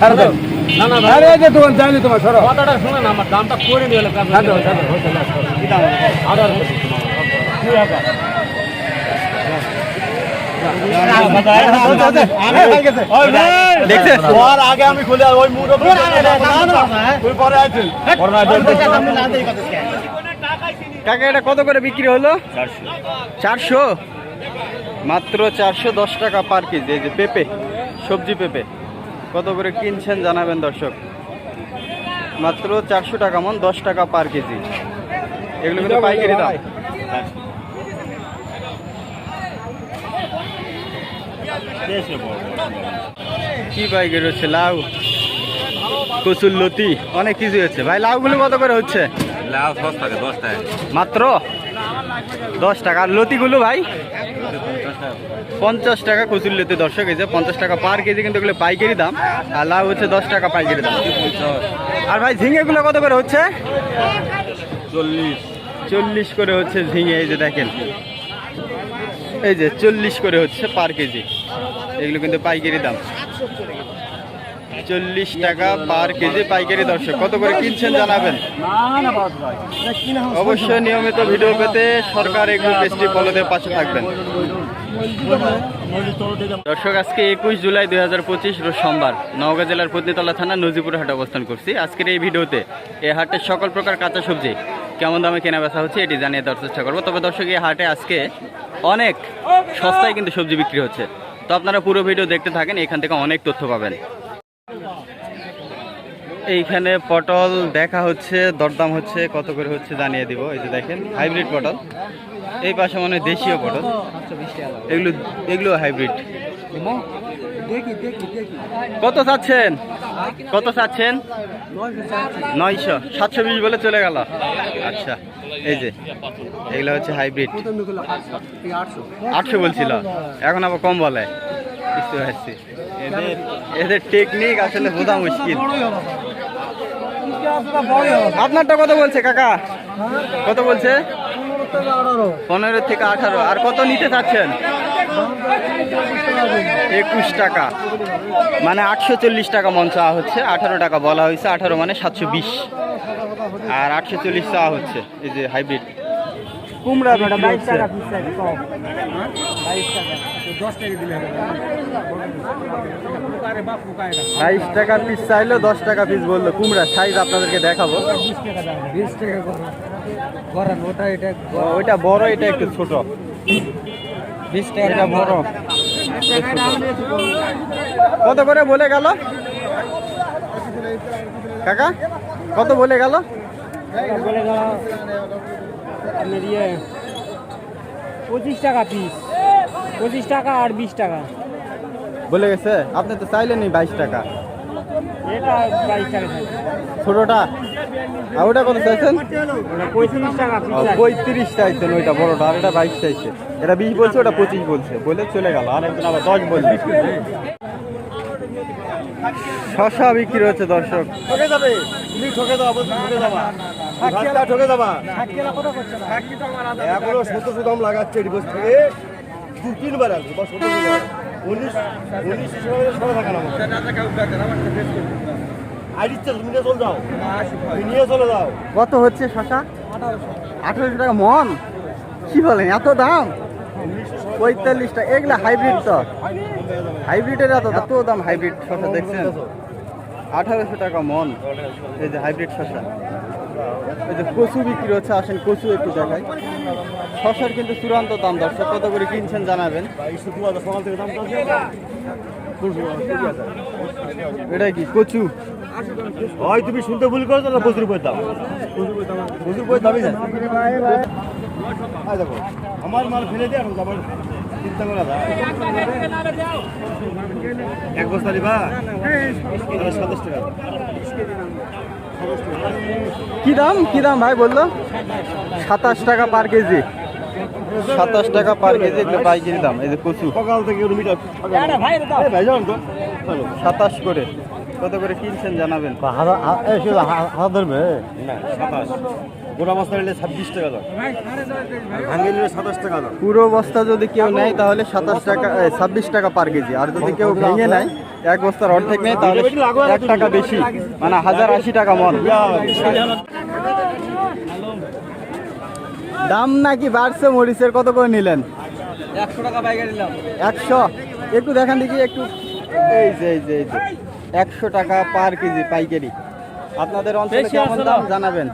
না না ভাই আরে যে তোমার জানি তোমার সরো কথাটা শুনে না আমার দামটা করে নিয়ে ছাড় ছাড়? আদার আমি খুলে ওই পরে কাকা এটা কত করে বিক্রি হলো চারশো মাত্র চারশো দশ টাকা পার কেজি এই যে পেঁপে সবজি পেঁপে কত করে কিনছেন জানাবেন দর্শক? মাত্র চারশো টাকা মন দশ টাকা পার কেজি। এগুলো কিন্তু পাইকারি দাম। কি পাইকারি হচ্ছে? লাউ কচুর লতি অনেক কিছু হচ্ছে। ভাই লাউগুলো কত করে হচ্ছে? লাভ দশ টাকা দশ টাকা। মাত্র দশ টাকা। আর লতিগুলো ভাই? পঞ্চাশ টাকা কচুর লতি দর্শক এই যে পঞ্চাশ টাকা পার কেজি কিন্তু এগুলো পাইকারি দাম আর লাউ হচ্ছে দশ টাকা পাইকারি দাম। আর ভাই ঝিঙেগুলো কত করে হচ্ছে? চল্লিশ। চল্লিশ করে হচ্ছে ঝিঙে এই যে দেখেন। এই যে চল্লিশ করে হচ্ছে পার কেজি। এগুলো কিন্তু পাইকারি দাম। চল্লিশ টাকা পার কেজি পাইকারি দর্শক। কত করে কিনছেন জানাবেন? অবশ্যই নিয়মিত ভিডিও পেতে সরকার এগুলো পেজটি ফলোতে পাশে থাকবেন। দর্শক, আজকে একুশ জুলাই দুই হাজার পঁচিশ রোজ সোমবার। নওগাঁ জেলার পত্নীতলা থানা নজিপুর হাটে অবস্থান করছি। আজকের এই ভিডিওতে এই হাটের সকল প্রকার কাঁচা সবজি কেমন দামে কেনা বেচা হচ্ছে এটি জানিয়ে দেওয়ার চেষ্টা করব। তবে দর্শক এই হাটে আজকে অনেক সস্তায় কিন্তু সবজি বিক্রি হচ্ছে। তো আপনারা পুরো ভিডিও দেখতে থাকেন, এখান থেকে অনেক তথ্য পাবেন। এইখানে পটল দেখা হচ্ছে, দরদাম হচ্ছে, কত করে হচ্ছে জানিয়ে দিব। এই যে দেখেন, হাইব্রিড পটল। এই পাশে মানে দেশীয় পটল। এগুলো এগুলো হাইব্রিড কত চাচ্ছেন? কত চাচ্ছেন? নয়শো। সাতশো বিশ বলে চলে গেল। আচ্ছা এই যে এগুলো হচ্ছে হাইব্রিড আটশো বলছিল। এখন আবার কম বলে। বুঝতে পারছি। এদের এদের টেকনিক আসলে বোঝা মুশকিল। আপনারটা কত বলছে কাকা? কত বলছে? পনেরো থেকে আঠারো। আর কত নিতে চাচ্ছেন? একুশ টাকা। মানে আটশো চল্লিশ টাকা মন চাওয়া হচ্ছে। আঠারো টাকা বলা হয়েছে। আঠারো মানে সাতশো বিশ। আর আটশো চল্লিশ চাওয়া হচ্ছে। এই যে হাইব্রিড। কুমড়া। বাইশ টাকা পিস চাইলো দশ টাকা পিস বলল। কুমড়া সাইজ আপনাদেরকে দেখাবো। ও, ওইটা বড় এটা একটু ছোট। বিশ টাকা এটা বড়। কত করে বলে গেল? কাকা কত বলে গেল? পঁচিশ টাকা পিস পঁচিশ টাকা আর বিশ টাকা। বলে গেছে? আপনি তো চাইলেনি বাইশ টাকা। এটা বাইশ টাকা। ছোটটা? আর ওটা কত চাইছেন? পঁয়ত্রিশ চাইছেন ওইটা বড়টা, আর এটা বাইশ চাইছে। এটা বিশ বলছে, ওটা পঁচিশ বলছে। বলে চলে গেল, আর একজন আবার দশ বলছে। শশা বিক্রি হচ্ছে, দর্শক। ঠকে যাবে। তুমি লাগাচ্ছে সত্তর উনিশ উনিশ সরে থাকা না কত হচ্ছে শশা? আঠারোশো টাকা মন? কি বলেন, এত দাম? পঁয়তাল্লিশ টাকা এগুলা হাইব্রিড তো। হাইব্রিডের এত এত দাম হাইব্রিড শশা, দেখছেন? আঠারোশো টাকা মন, এই যে হাইব্রিড শশা। এই যে কচু বিক্রি হচ্ছে, আসেন কচু একটু দেখাই। শশার কিন্তু চূড়ান্ত দাম দর্শক, কত করে কিনছেন জানাবেন। বাইশশো দু হাজার সকাল থেকে দাম চলছে এটা কি, কচু? হয় তুমি শুনতে ভুল করছ না প্রচুর বই দাম প্রচুর বই দামই দেখো আমার মাল ফেলে দিয়ে এখন যাবার চিন্তা করা যায়। এক বস্তা দিবা? তাহলে সাতাশ টাকা। কি দাম? কি দাম ভাই বলল? সাতাশ টাকা পার কেজি। সাতাশ টাকা পার কেজি পাইকারি দাম এই যে কচু। সকাল থেকে সাতাশ করে। কত করে কিনছেন জানাবেন? হাজার ধরবে? না সাতাশ। গোটা বস্তা নিলে ছাব্বিশ টাকা দাম ভাঙে নিলে সাতাশ টাকা দাম পুরো বস্তা যদি কেউ নেয় তাহলে সাতাশ টাকা ছাব্বিশ টাকা পার কেজি। আর যদি কেউ ভেঙে নেয় এক বস্তার অর্ধেক নেয় তাহলে এক টাকা বেশি। মানে হাজার আশি টাকা মন। দাম নাকি বাড়ছে মরিচের কত করে নিলেন? একশো টাকা বাইকে নিলাম। একশো। একটু দেখান দেখি একটু। এই যে এই যে এই যে। একশো টাকা পার কেজি পাইকারি। আপনাদের অঞ্চলে কেমন দাম জানাবেন?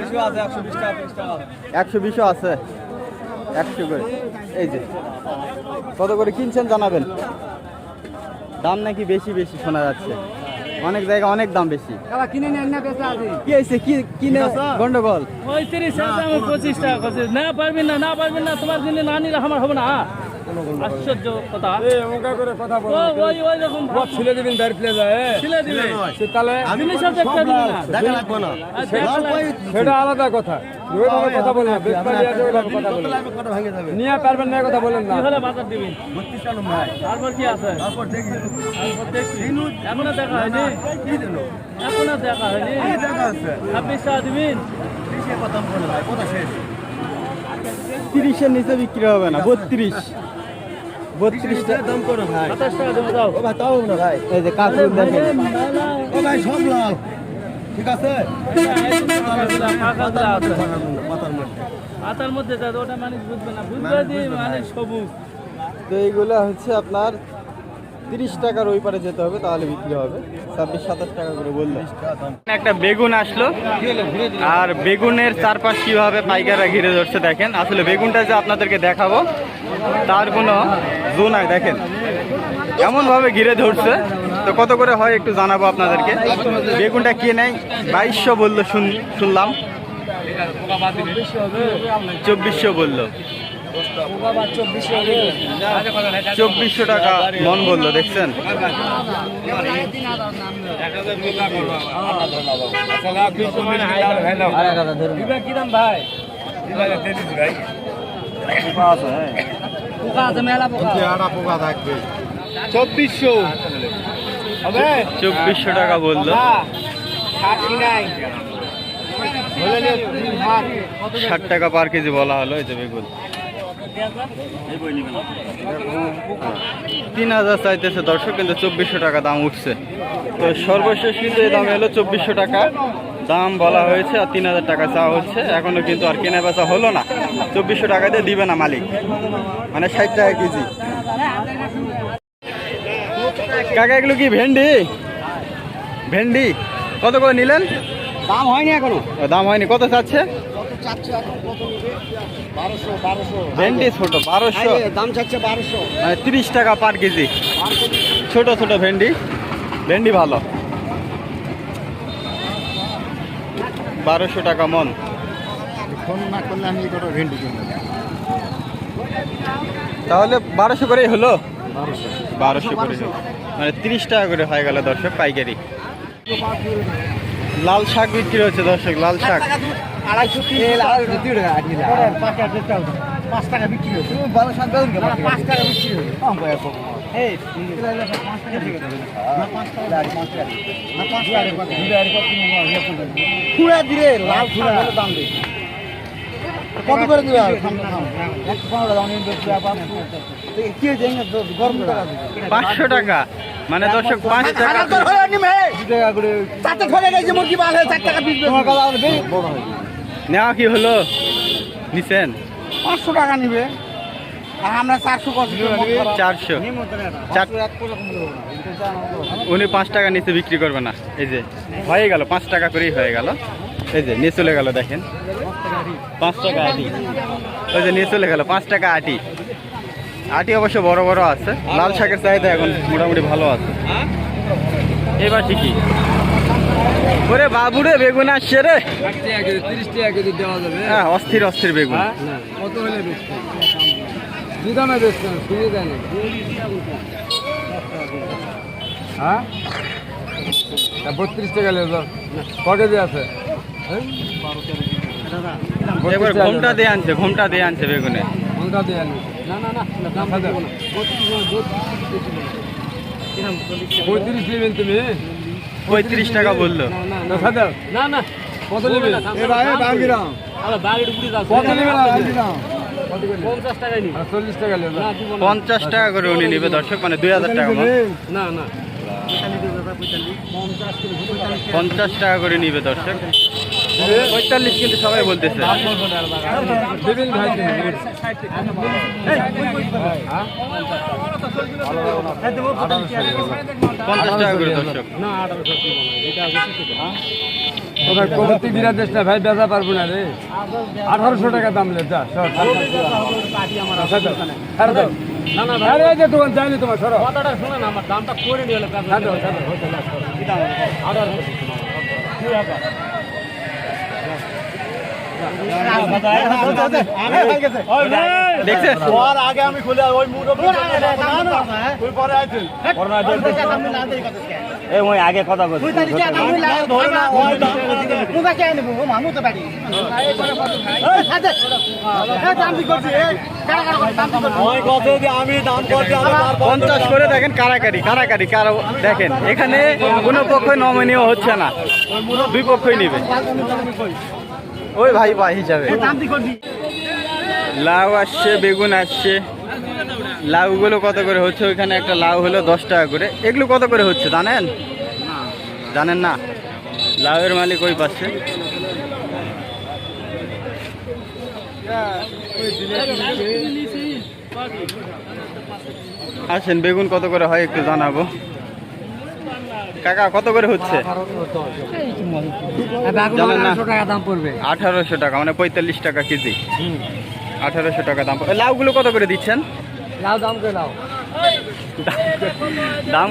একশো আছে বিশ টাকা একশো বিশও আছে? একশো করে। এই যে। কত করে কিনছেন জানাবেন? দাম নাকি বেশি বেশি শোনা যাচ্ছে। অনেক জায়গায় অনেক দাম বেশি। কিনে নেন না বেচা আছে কি কিনে গন্ডগোল? পঁয়ত্রিশ আমি পঁচিশ টাকা করছি না পারবেন না না পারবেন না তোমার কিনে না নিলে আমার হবে না। আশ্চর্য কথা। ও, ওই ওই রকম ছিলে দিবেন ব্যাট প্লে ছিলে দিবে। তাহলে জিনিস সব দেখতে দিবে না দেখা লাগবে না। আর দেখা লাগে- সেটা আলাদা কথা। ওইভাবে কথা বলেন না। বেশপালি আছে ওইভাবে কথা বলেন কটা ভাঙে যাবে। নিয়ে পারবেন না কথা বলেন না। কি বাজার দিবেন বত্রিশ টাকা ভাই। তারপর কি আছে? তারপর দেখি। তারপর দেখছি এখনও দেখা হয়নি? কি দিল এখনও দেখা হয়নি? দেখা আছে। ছাব্বিশ টাকা দিবেন কথা বলে ভাই কথা শেষ। তিরিশের নিচে বিক্রি হবে না বত্রিশ। বত্রিশ টাকা দাম করো ভাই। ও ভাই তাও না ভাই। এই যে কাকুর দেখেন। ও ভাই সব লাল ঠিক আছে? মাথার মধ্যে ওটা মানুষ বুঝবে না। বুঝবে মানে সবুজ। তো এইগুলো হচ্ছে আপনার তিরিশ টাকার ওই পারে যেতে হবে, তাহলে বিক্রি হবে। ছাব্বিশ, সাতাশ টাকা করে বলল। একটা বেগুন আসলো। আর বেগুনের চারপাশ কীভাবে পাইকাররা ঘিরে ধরছে দেখেন। আসলে বেগুনটা যে আপনাদেরকে দেখাবো, তার কোনো জো নাই, দেখেন। এমন ভাবে ঘিরে ধরছে। তো কত করে হয় একটু জানাব আপনাদেরকে। বেগুনটা কে নেয়? বাইশশো বলল, শুন- শুনলাম। চব্বিশশো বলল। চব্বিশশো টাকা মন বলল দেখছেন? চব্বিশশো। চব্বিশশো টাকা বলল। ষাট টাকা পার কেজি বলা হলো এই যে বেগুন। তিন হাজার চাইতেছে দর্শক কিন্তু চব্বিশশো টাকা দাম উঠছে। তো সর্বশেষ কিন্তু এই দাম এলো চব্বিশশো টাকা। দাম বলা হয়েছে আর তিন হাজার টাকা চাওয়া হচ্ছে। এখনও কিন্তু আর কেনা বেচা হলো না। চব্বিশশো টাকা দিয়ে দিবে না মালিক। মানে ষাট টাকা কেজি। কাকা এগুলো কি ভেন্ডি? ভেন্ডি। কত করে নিলেন? দাম হয়নি এখনও। দাম হয়নি। কত চাচ্ছে? ভেন্ডি ছোট বারোশো। দাম চাচ্ছে বারোশো। মানে তিরিশ টাকা পার কেজি। ছোট ছোট ভেন্ডি। ভেন্ডি ভালো। বারোশো টাকা মন। ফোন না করলে আমি কটা ভেন্ডি তাহলে বারোশো করেই হলো? বারোশো। করে মানে তিরিশ টাকা করে হয়ে গেল দর্শক পাইকারি। লাল শাক বিক্রি হচ্ছে দর্শক লাল শাক। আড়াইশো তিন টাকা। পাঁচ টাকা বিক্রি হচ্ছে বারো সাত বেতন পাঁচ টাকা বিক্রি হচ্ছে দে কত করে। দাম টাকা পাঁচশো টাকা। মানে দর্শক পাঁচ টাকা চার টাকা পিস নেওয়া কি হলো? নিছেন? পাঁচশো টাকা নিবে। আর আমরা চারশো চারশো। চার উনি পাঁচ টাকা নিচে বিক্রি করবে না। এই যে হয়ে গেল পাঁচ টাকা করেই হয়ে গেল। এই যে নিয়ে চলে গেল দেখেন। পাঁচ টাকা আটি। ওই যে নিয়ে চলে গেল পাঁচ টাকা আটি। আটি অবশ্য বড় বড় আছে। লাল শাকের চাহিদা এখন মোটামুটি ভালো আছে। এবার ঠিকই। ওরে বাবুরে বেগুন আসছে রে। হ্যাঁ অস্থির অস্থির বেগুন। কত হলে বেচতে দু দামে বেচতেন হ্যাঁ? বত্রিশ টাকা লেবার ক কেজি আছে? এবার ঘোমটা দিয়ে আনছে ঘোমটা দিয়ে আনছে বেগুনে। ঘণ্টা দিয়ে আনি না না না পঁয়ত্রিশ নেবেন তুমি? পঁয়ত্রিশ টাকা বলল। না না কত নেবে? পঞ্চাশ টাকা করে উনি নিবে দর্শক মানে দুই হাজার টাকা না না। পঞ্চাশ টাকা করে নিবে দর্শক। পঁয়তাল্লিশ কিন্তু সবাই বলতেছে। পঞ্চাশ টাকা করে দর্শক ভাই বেচা পারব না রে আঠারোশো টাকা। দাম লে যা দোকান যায়নি তোমার সরো শুনে না আমার দামটা করে নিয়ে এলো ছাড় দাও ছাড় দাও দেখছেন ওর আগে আমি খুলে ওই কথা বল ধরে না ওই দাম ওই কত যে আমি করছি পঞ্চাশ করে দেখেন কারাকারি কারাকারি, কারা দেখেন। এখানে কোনো পক্ষই নমনীয় হচ্ছে না। দুই পক্ষই নিবে। ওই ভাই ভাই হিসাবে। লাউ আসছে বেগুন আসছে। লাউগুলো কত করে হচ্ছে? ওইখানে একটা লাউ হলো দশ টাকা করে। এগুলো কত করে হচ্ছে জানেন? জানেন না? লাউয়ের মালিক ওই পাচ্ছে আসেন বেগুন কত করে হয় একটু জানাব। কাকা কত করে হচ্ছে? আঠারোশো টাকা মানে পঁয়তাল্লিশ টাকা কেজি। আঠারোশো টাকা দাম লাউগুলো কত করে দিচ্ছেন? লাউ দাম করে লাও দাম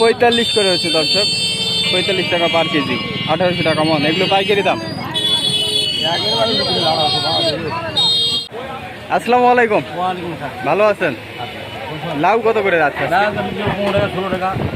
পঁয়তাল্লিশ করে হচ্ছে দর্শক। পঁয়তাল্লিশ টাকা পার কেজি। আঠারোশো টাকা মন। এগুলো পাইকারি দাম? আসসালামু আলাইকুম। ভালো আছেন? লাউ কত করে যাচ্ছে?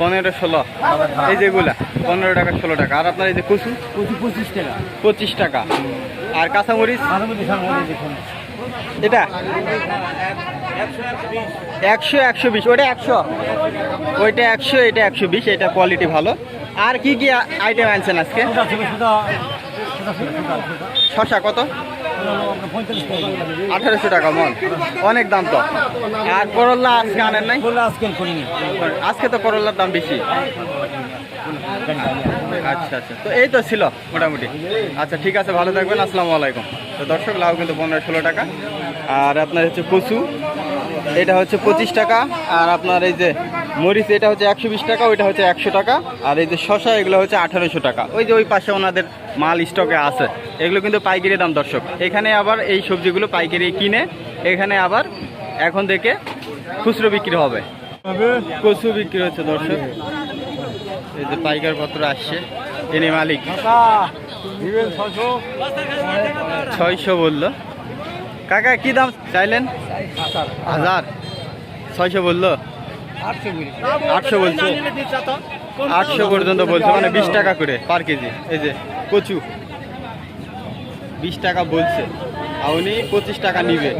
পনেরো ষোলো এই যেগুলা পনেরো টাকা ষোলো টাকা। আর আপনার এই যে কচু? পঁচিশ টাকা। পঁচিশ টাকা। আর কাঁচামরিচ? এটা? একশো একশো বিশ। ওটা একশো? ওইটা একশো এটা একশো বিশ। এটা কোয়ালিটি ভালো। আর কি কি আইটেম আনছেন আজকে? শশা কত? আঠারোশো টাকা মন। অনেক দাম তো। আর করল্লা আজকে আনেন নাই? আজকে তো করল্লার দাম বেশি। আচ্ছা আচ্ছা। তো এই তো ছিল মোটামুটি। আচ্ছা ঠিক আছে ভালো থাকবেন আসসালামু আলাইকুম। তো দর্শক লাউ কিন্তু পনেরো ষোলো টাকা। আর আপনার হচ্ছে কচু। এটা হচ্ছে পঁচিশ টাকা। আর আপনার এই যে মরিচ এটা হচ্ছে একশো বিশ টাকা ওইটা হচ্ছে একশো টাকা। আর এই যে শশা এগুলো হচ্ছে আঠারোশো টাকা। ওই যে ওই পাশে ওনাদের মাল স্টকে আছে। এগুলো কিন্তু পাইকারি দাম দর্শক। এখানে আবার এই সবজিগুলো পাইকারি কিনে এখানে আবার এখন থেকে খুচরো বিক্রি হবে। কচু বিক্রি হচ্ছে দর্শক। এই যে পাইকার পত্র আসছে তিনি মালিক। ছয়শো? বলল। কাকা কি দাম চাইলেন? হাজার। ছয়শো বলল? আটশো বলছে। আটশো পর্যন্ত বলছে মানে বিশ টাকা করে পার কেজি। এই যে কচু। বিশ টাকা বলছে। আর উনি পঁচিশ টাকা নিবে।